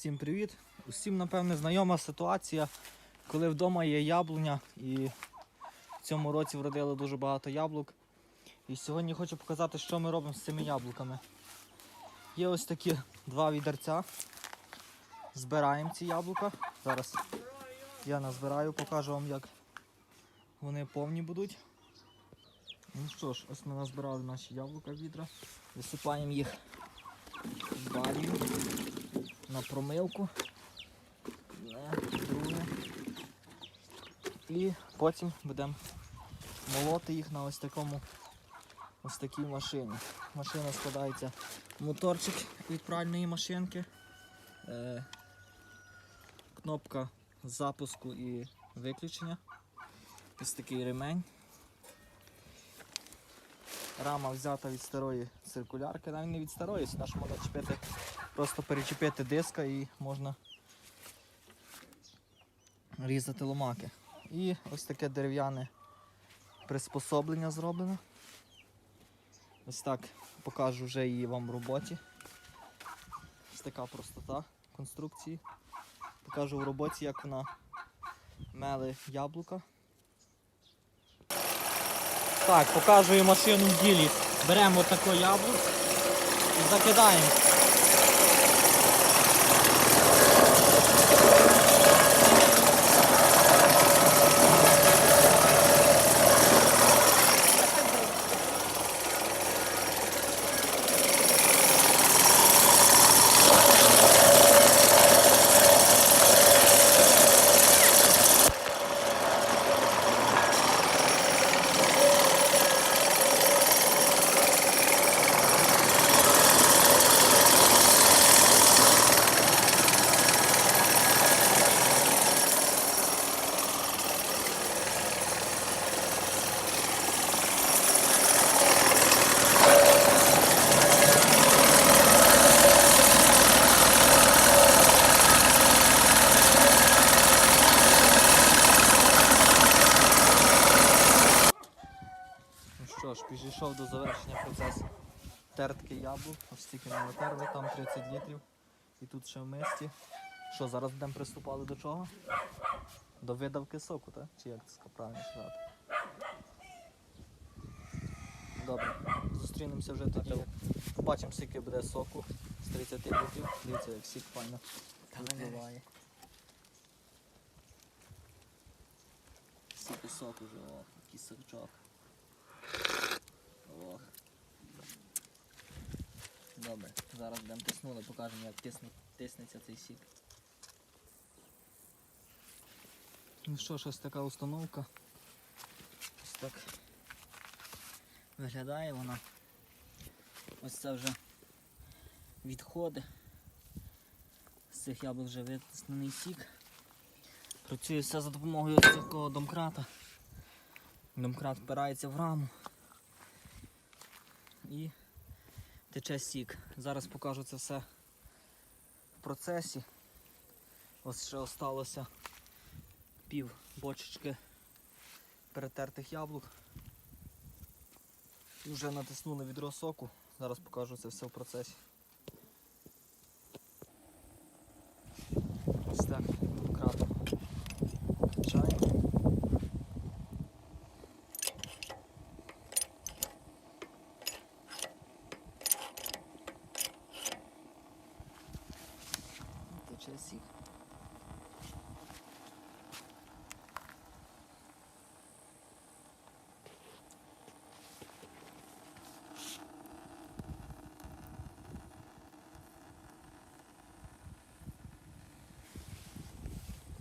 Всім привіт! Усім, напевне, знайома ситуація, коли вдома є яблуня і в цьому році вродили дуже багато яблук. І сьогодні хочу показати, що ми робимо з цими яблуками. Є ось такі два відерця. Збираємо ці яблука. Зараз я назбираю, покажу вам, як вони повні будуть. Ну що ж, ось ми назбирали наші яблука відра. Висипаємо їх в балію на промивку. Друге. І потім будемо молоти їх на ось такому ось такій машині. Машина складається моторчик від пральної машинки, е, кнопка запуску і виключення. Ось такий ремень. Рама взята від старої циркулярки, навіть не від старої, сюди ж можна чіпити, просто перечепити диска і можна різати ломаки. І ось таке дерев'яне приспособлення зроблено. Ось так покажу вже її вам в роботі. Ось така простота конструкції. Покажу в роботі, як вона меле яблука. Так, показую машину в ділі. Беремо таке яблук і закидаємо. Ну ж, підійшов до завершення процесу тертки яблук. Ось тільки ми натерли, там 30 літрів. І тут ще в мисті. Що, зараз будемо приступати до чого? До видавки соку, так? Чи як це правильно сказати? Добре, зустрінемося вже тоді. Побачимо, скільки буде соку з 30 літрів. Дивіться, як сік файно випливає. Скільки соку вже, о, який сирчок. Добре, зараз будемо тиснули, покажемо, як тисне, тиснеться цей сік. Ну що ж, ось така установка. Ось так виглядає вона. Ось це вже відходи. З цих яблук вже витиснений сік. Працює все за допомогою такого домкрата. Домкрат впирається в раму і тече сік. Зараз покажу це все в процесі. Ось ще осталося пів бочечки перетертих яблук. І вже натиснули відро соку. Зараз покажу це все в процесі.